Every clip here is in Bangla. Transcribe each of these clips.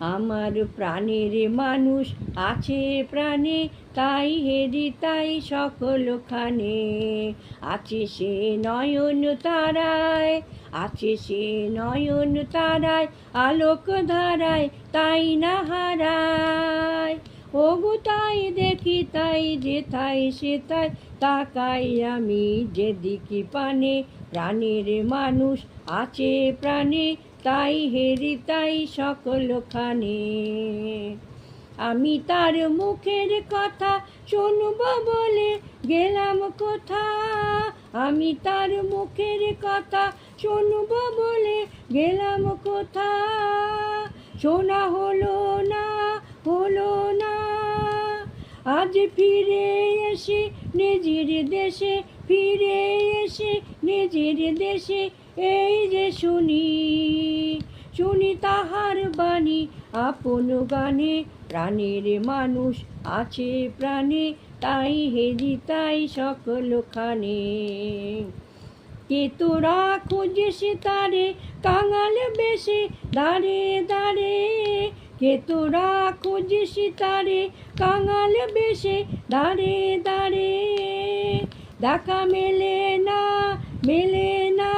আমার প্রাণের মানুষ আছে প্রাণে, তাই হেরি তাই সকল খানে আছে সে নয়ন তারায়, আছে সে নয়ন তারায় আলোক ধারায় তাই না হারায় ওগো তাই দেখি যে তাই, সে তাই। তাকাই আমি যেদিকে পানে, প্রাণের মানুষ আছে প্রাণে, তাই হেরি তাই সকলখানে। আমি তার মুখের কথা শুনব বলে গেলাম কোথা আমি তার মুখের কথা শুনব বলে গেলাম কোথা শোনা হলো আজ ফিরে এসে নিজের দেশে, ফিরে এসে নিজের দেশে, এই যে শুনি শুনি তাহার বাণী, আপন গানে প্রাণের মানুষ আছে প্রাণে, তাই হেরি তাই সকলখানে। কে তোরা খুঁজিস তারে, কাঙাল বেশে, দাঁড়ে দাঁড়ে কে তোরা খুঁজিস তারে? কাঙাল বেশে দাঁড়ে দাঁড়ে দেখা মেলে না মেলে না।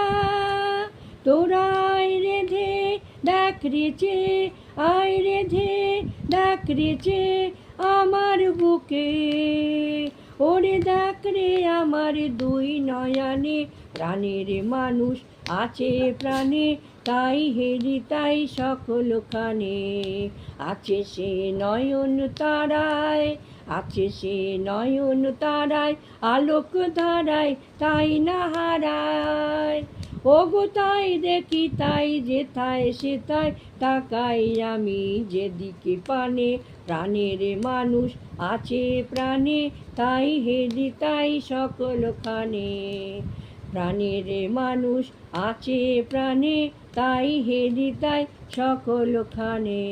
তোরা আয় রেধে, দেখ রেছে আয় রেধে, দেখ রেছে আমার বুকে। ওরে দেখ রে আমার দুই নয়নে, প্রাণের মানুষ আছে প্রাণে, তাই হেরি তাই সকলখানে আছে সে নয়ন তারায়, আছে সে নয়ন তারায়, আলোক ধারায় তাই না হারায়। ওগো তাই দেখি, তাই যে তাই সে তাই তাকাই আমি যেদিকে পানে। প্রাণের মানুষ আছে প্রাণে, তাই হেরি তাই সকলখানে প্রাণের মানুষ আছে প্রাণে তাই হেদি তাই সকলখানে।